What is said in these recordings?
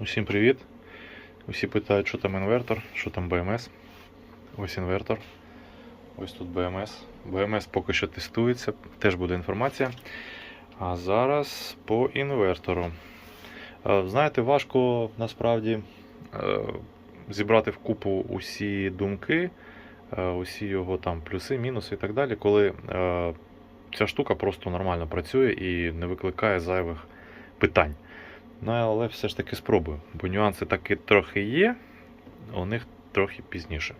Усім привіт! Усі питають, що там інвертор, що там BMS. Ось інвертор. Ось тут BMS. BMS поки що тестується, теж буде інформація. А зараз по інвертору. Е, Знаєте, важко насправді е, зібрати в купу усі думки, е, усі його там плюси, мінуси і так далі, коли ця штука просто нормально працює і не викликає зайвих питань. Ну, але все ж таки спробую, бо нюанси таки трохи є, у них трохи пізніше.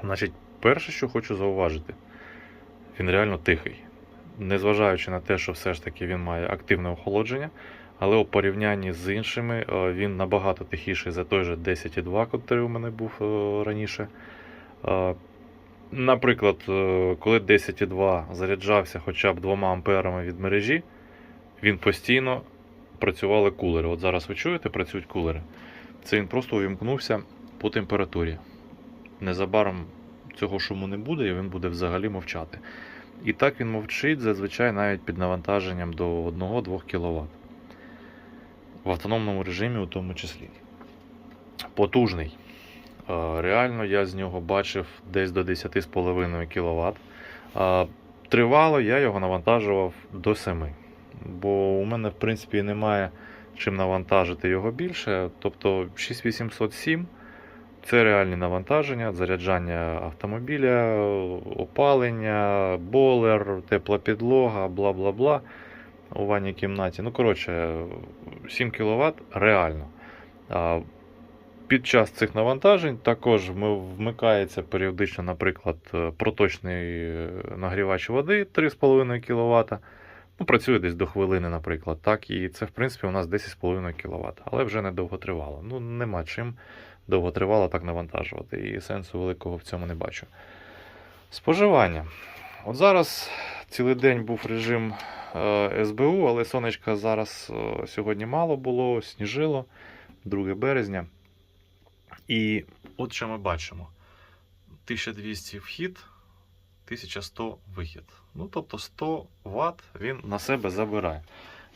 Значить, перше, що хочу зауважити, він реально тихий. Незважаючи на те, що все ж таки він має активне охолодження, але у порівнянні з іншими е, він набагато тихіший за той же 10.2, який у мене був е, раніше. Е, Наприклад, коли 10.2 заряджався хоча б 2 амперами від мережі, він постійно працювали кулери. От зараз ви чуєте, працюють кулери. Це він просто увімкнувся по температурі. Незабаром цього шуму не буде, і він буде взагалі мовчати. І так він мовчить зазвичай навіть під навантаженням до 1-2 кВт. В автономному режимі у тому числі. Потужний. Реально я з нього бачив десь до 10,5 кВт. Тривало я його навантажував до 7 бо у мене, в принципі, немає чим навантажити його більше. Тобто 6807 це реальні навантаження, заряджання автомобіля, опалення, болер, тепла підлога, бла бла бла у ванній кімнаті. Ну, коротше, 7 кВт реально. А Під час цих навантажень також вмикається періодично, наприклад, проточний нагрівач води 3,5 кВт. Ну, працює десь до хвилини, наприклад. Так, і це, в принципі, у нас 10,5 кВт, але вже не довготривало. Ну, нема чим довготривало так навантажувати, і сенсу великого в цьому не бачу. Споживання. От зараз цілий день був режим е, СБУ, але сонечка зараз е, сьогодні мало було, сніжило 2 березня. І от що ми бачимо: 1200 вхід, 1100 вихід. Ну, тобто 100 Вт він на себе забирає.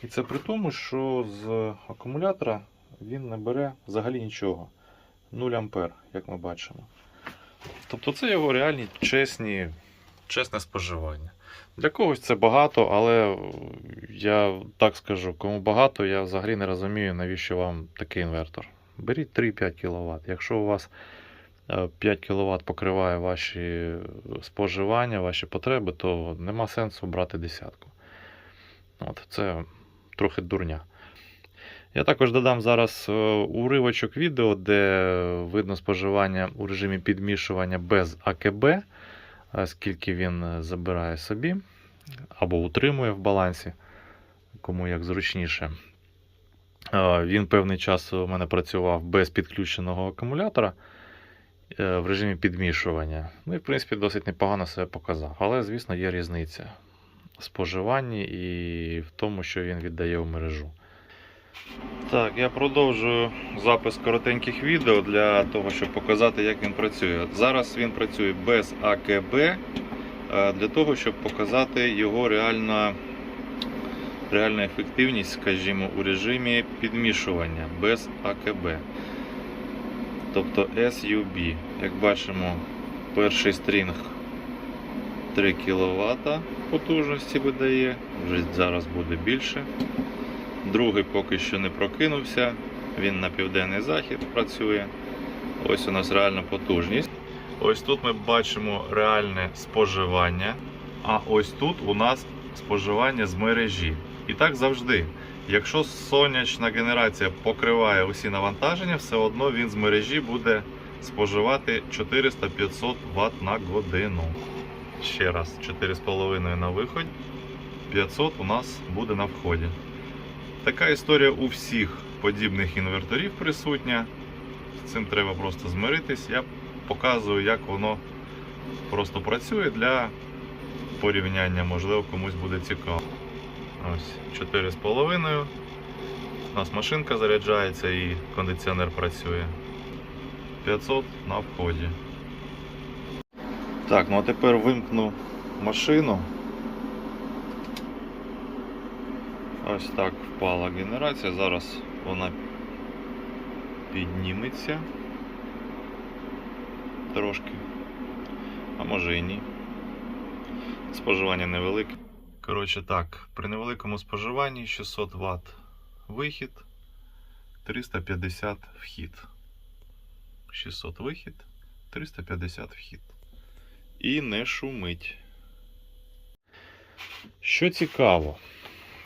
І це при тому, що з акумулятора він не бере взагалі нічого. 0 ампер, як ми бачимо. Тобто це його реальні чесні, чесне споживання. Для когось це багато, але я так скажу, кому багато, я взагалі не розумію, навіщо вам такий інвертор. Беріть 3-5 кВт. Якщо у вас 5 кВт покриває ваші споживання, ваші потреби, то нема сенсу брати десятку. От, це трохи дурня. Я також додам зараз е, уривочок відео, де видно споживання у режимі підмішування без АКБ, е, скільки він е, забирає собі або утримує в балансі, кому як зручніше. Е, Він певний час у мене працював без підключеного акумулятора е, в режимі підмішування. Ну і, в принципі, досить непогано себе показав. Але, звісно, є різниця в споживанні і в тому, що він віддає в мережу. Так, я продовжую запис коротеньких відео для того, щоб показати, як він працює. Зараз він працює без АКБ е, для того, щоб показати його реальна, реальну ефективність, скажімо, у режимі підмішування без АКБ. Тобто SUB. Як бачимо, перший стрінг 3 кВт потужності видає, вже зараз буде більше. Другий поки що не прокинувся, він на південний захід працює. Ось у нас реальна потужність. Ось тут ми бачимо реальне споживання, а ось тут у нас споживання з мережі. І так завжди. Якщо сонячна генерація покриває усі навантаження, все одно він з мережі буде споживати 400-500 Вт на годину. Ще раз, 4,5 на виході, 500 у нас буде на вході. Така історія у всіх подібних інверторів присутня. З цим треба просто змиритись. Я показую, як воно просто працює для порівняння, можливо, комусь буде цікаво. Ось 4,5. У нас машинка заряджається і кондиціонер працює. 500 на вході. Так, ну а тепер вимкну машину. Ось так впала генерація. Зараз вона підніметься трошки, а може і ні. Споживання невелике. Коротше так, при невеликому споживанні 600 Вт вихід, 350 вхід. 600 вихід, 350 вхід. І не шумить. Що цікаво?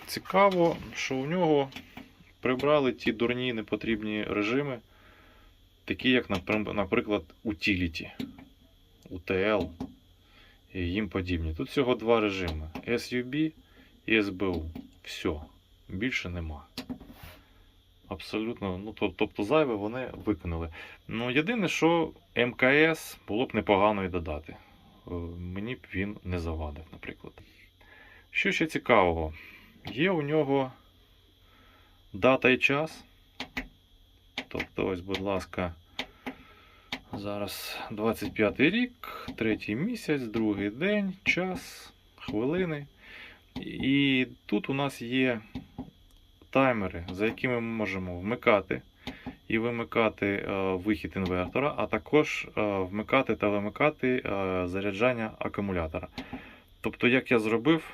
Цікаво, що у нього прибрали ті дурні непотрібні режими, такі як, наприклад, Utility, UTL і їм подібні. Тут всього два режими: SUB і SBU. Все, більше нема. Абсолютно, ну тоб- тобто зайве вони виконали. Ну, єдине, що МКС було б непогано і додати. Е, Мені б він не завадив, наприклад. Що ще цікавого? Є у нього дата і час. Тобто, ось, будь ласка, зараз 25 рік, третій місяць, другий день, час, хвилини. І тут у нас є таймери, за якими ми можемо вмикати і вимикати е, вихід інвертора, а також е, вмикати та вимикати е, заряджання акумулятора. Тобто, як я зробив,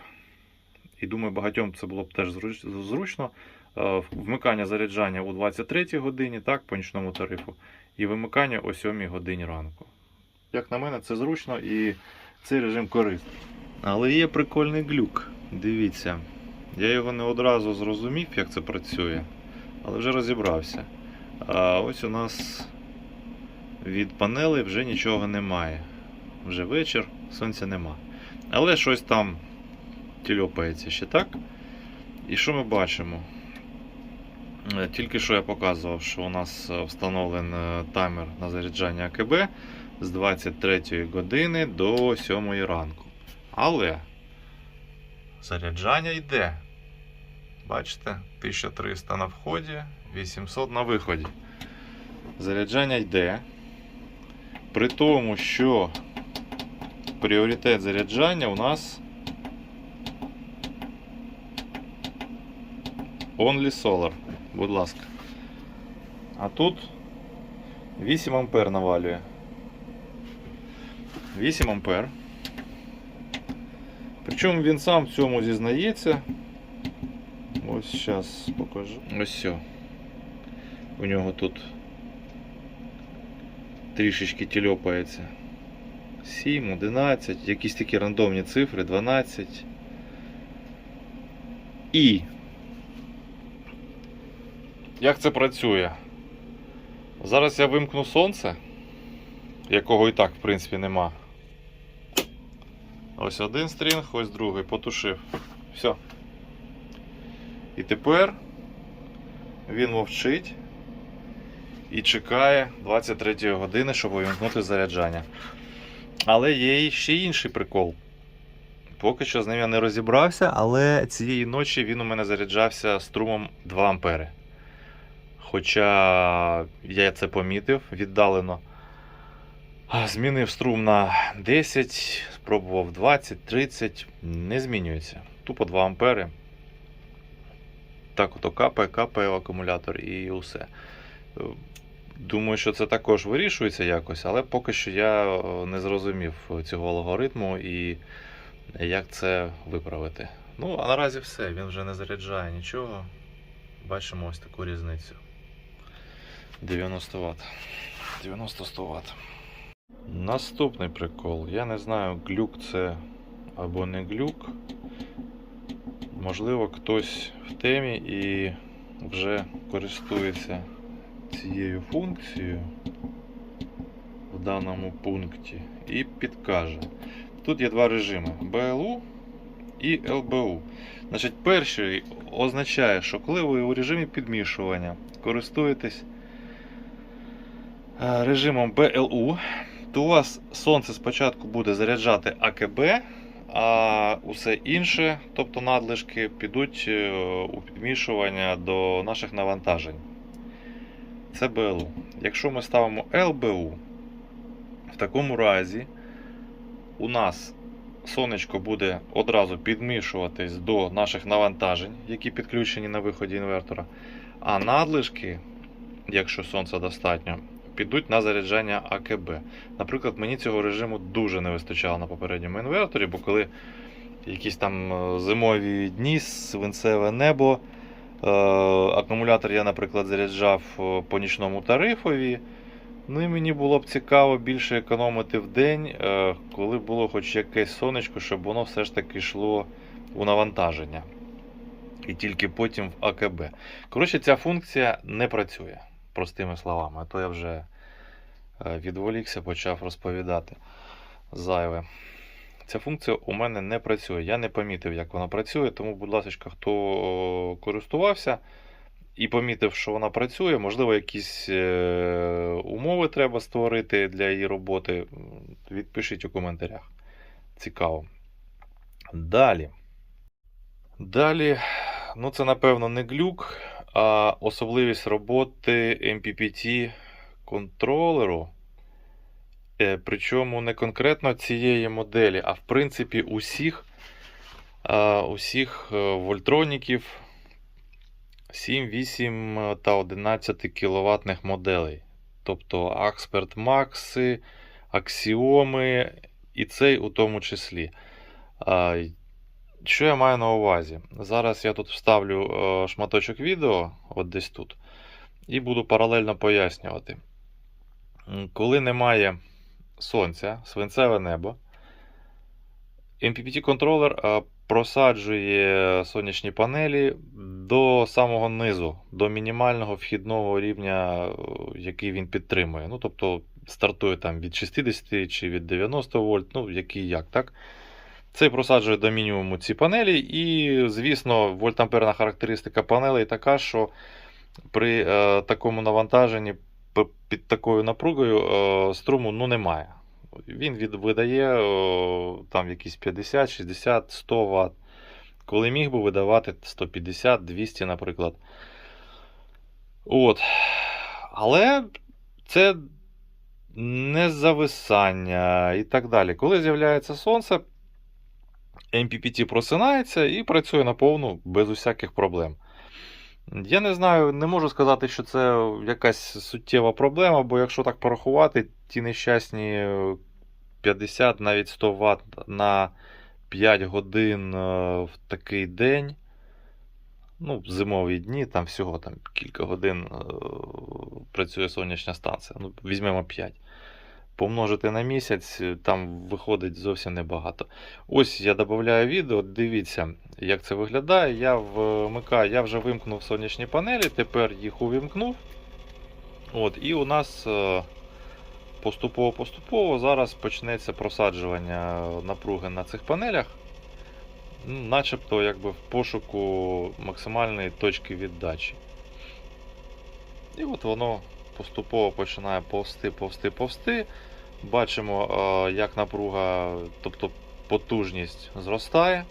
і думаю, багатьом це було б теж зручно. Вмикання заряджання о 23 годині, так, по нічному тарифу, і вимикання о 7 годині ранку. Як на мене, це зручно і цей режим корисний. Але є прикольний глюк. Дивіться, я його не одразу зрозумів, як це працює, але вже розібрався. А ось у нас від панелей вже нічого немає. Вже вечір, сонця нема. Але щось там тільопається ще так. І що ми бачимо? Е, Тільки що я показував, що у нас е, встановлений е, таймер на заряджання АКБ з 23 години до 7 ранку. Але заряджання йде. Бачите, 1300 на вході, 800 на виході. Заряджання йде. При тому, що пріоритет заряджання у нас Only Solar, будь ласка. А тут 8 ампер навалює. 8 ампер. Причому він сам в цьому зізнається. Ось зараз покажу. Ось все. У нього тут трішечки тільопається. 7, 11, якісь такі рандомні цифри, 12. І як це працює? Зараз я вимкну сонце, якого і так, в принципі, нема. Ось один стрінг, ось другий, потушив. Все. І тепер він мовчить і чекає 23 години, щоб увімкнути заряджання. Але є ще інший прикол. Поки що з ним я не розібрався, але цієї ночі він у мене заряджався струмом 2 ампери. Хоча я це помітив віддалено. Змінив струм на 10, спробував 20, 30, не змінюється. Тупо 2 ампери. Так ото капає, капає акумулятор і усе. Е, Думаю, що це також вирішується якось, але поки що я е, не зрозумів цього алгоритму і як це виправити. Ну, а наразі все, він вже не заряджає нічого. Бачимо ось таку різницю. 90 Вт. 90-100 Вт. Наступний прикол. Я не знаю, глюк це або не глюк. Можливо, хтось в темі і вже користується цією функцією в даному пункті і підкаже. Тут є два режими BLU і LBU. Значить, перший означає, що коли ви у режимі підмішування користуєтесь режимом BLU, то у вас сонце спочатку буде заряджати АКБ, а усе інше, тобто надлишки, підуть е, у підмішування до наших навантажень. Це BLU. Якщо ми ставимо LBU, в такому разі у нас сонечко буде одразу підмішуватись до наших навантажень, які підключені на виході інвертора, а надлишки якщо сонця достатньо, підуть на заряджання АКБ. Наприклад, мені цього режиму дуже не вистачало на попередньому інверторі, бо коли якісь там е, зимові дні, свинцеве небо, е, акумулятор я, наприклад, заряджав е, по нічному тарифові. Ну і мені було б цікаво більше економити в день, коли було хоч якесь сонечко, щоб воно все ж таки йшло у навантаження. І тільки потім в АКБ. Коротше, ця функція не працює, простими словами. А то я вже е, відволікся, почав розповідати зайве. Ця функція у мене не працює. Я не помітив, як вона працює, тому, будь ласка, хто користувався і помітив, що вона працює, можливо, якісь е, умови треба створити для її роботи. Відпишіть у коментарях. Цікаво. Далі. Далі, ну це напевно не глюк, а особливість роботи MPPT контролеру. Е, Причому не конкретно цієї моделі, а в принципі усіх, усіх е, вольтроніків 7, 8 та 11 кВт моделей. Тобто Expert Max, Аксіоми і цей у тому числі. Що я маю на увазі? Зараз я тут вставлю е, шматочок відео, от десь тут, і буду паралельно пояснювати. Коли немає сонця, свинцеве небо, MPPT-контролер е, просаджує сонячні панелі до самого низу, до мінімального вхідного рівня, е, який він підтримує. Ну, тобто стартує там від 60 чи від 90 вольт, ну, який як, так? Цей просаджує до мінімуму ці панелі, і, звісно, вольтамперна характеристика панелей така, що при е, такому навантаженні під такою напругою е, струму ну, немає. Він від, видає е, там якісь 50, 60, 100 Вт, коли міг би видавати 150, 200, наприклад. От. Але це не зависання і так далі. Коли з'являється сонце, MPPT просинається і працює наповну без усяких проблем. Я не знаю, не можу сказати, що це якась суттєва проблема, бо якщо так порахувати, ті нещасні 50, навіть 100 Вт на 5 годин е, в такий день. Ну, зимові дні, там всього там кілька годин е, працює сонячна станція. Ну, візьмемо 5. Помножити на місяць, е, там виходить зовсім небагато. Ось я додаю відео, дивіться, як це виглядає. Я вмикаю, я вже вимкнув сонячні панелі, тепер їх увімкнув. От, і у нас е, поступово-поступово зараз почнеться просаджування напруги на цих панелях. Ну, начебто якби в пошуку максимальної точки віддачі. І от воно поступово починає повсти, повсти, повсти. Бачимо, е, як напруга, тобто потужність зростає.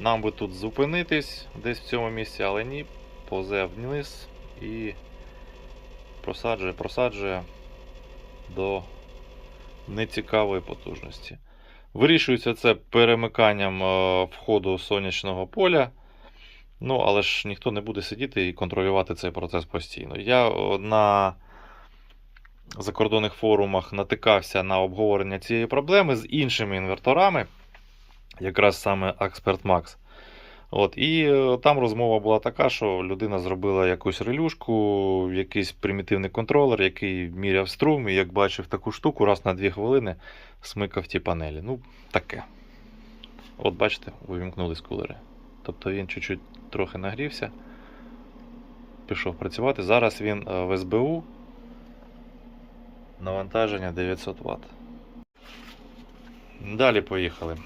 Нам би тут зупинитись десь в цьому місці, але ні, повзе вниз і просаджує, просаджує до нецікавої потужності. Вирішується це перемиканням е, входу сонячного поля. Ну, але ж ніхто не буде сидіти і контролювати цей процес постійно. Я е, на закордонних форумах натикався на обговорення цієї проблеми з іншими інверторами, якраз саме Expert Max. От, І е, там розмова була така, що людина зробила якусь релюшку, якийсь примітивний контролер, який міряв струм, і як бачив таку штуку, раз на 2 хвилини смикав ті панелі. Ну, таке. От бачите, увімкнулись кулери. Тобто він чуть-чуть трохи нагрівся, пішов працювати. Зараз він е, в СБУ. Навантаження 900 Вт. Далі поїхали.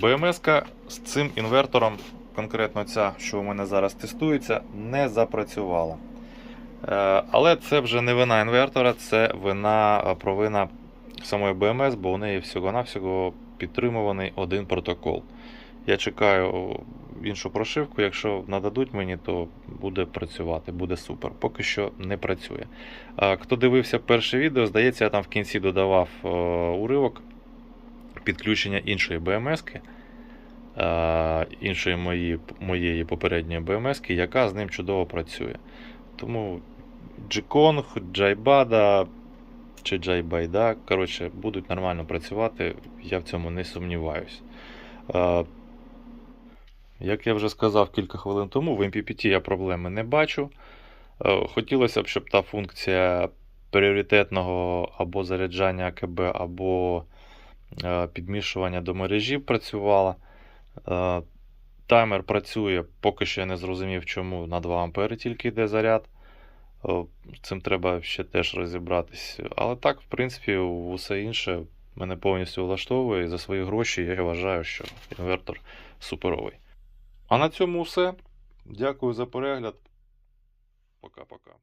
БМС з цим інвертором, конкретно ця, що у мене зараз тестується, не запрацювала. Е, Але це вже не вина інвертора, це вина е, провина самої БМС, бо у неї всього-навсього підтримуваний один протокол. Я чекаю іншу прошивку. Якщо нададуть мені, то буде працювати, буде супер. Поки що не працює. Хто дивився перше відео, здається, я там в кінці додавав е, уривок підключення іншої БМС-ки, е, іншої мої, моєї попередньої БМС-ки, яка з ним чудово працює. Тому G-Kong, Джайбада чи Джайбайда. Коротше, будуть нормально працювати, я в цьому не сумніваюсь. Як я вже сказав кілька хвилин тому, в MPPT я проблеми не бачу. Е, Хотілося б, щоб та функція пріоритетного або заряджання АКБ, або е, підмішування до мережі працювала. Е, Таймер працює, поки що я не зрозумів, чому на 2 А тільки йде заряд. Цим треба ще теж розібратись. Але так, в принципі, усе інше мене повністю влаштовує. І за свої гроші я вважаю, що інвертор суперовий. А на цьому все. Дякую за перегляд. Пока-пока.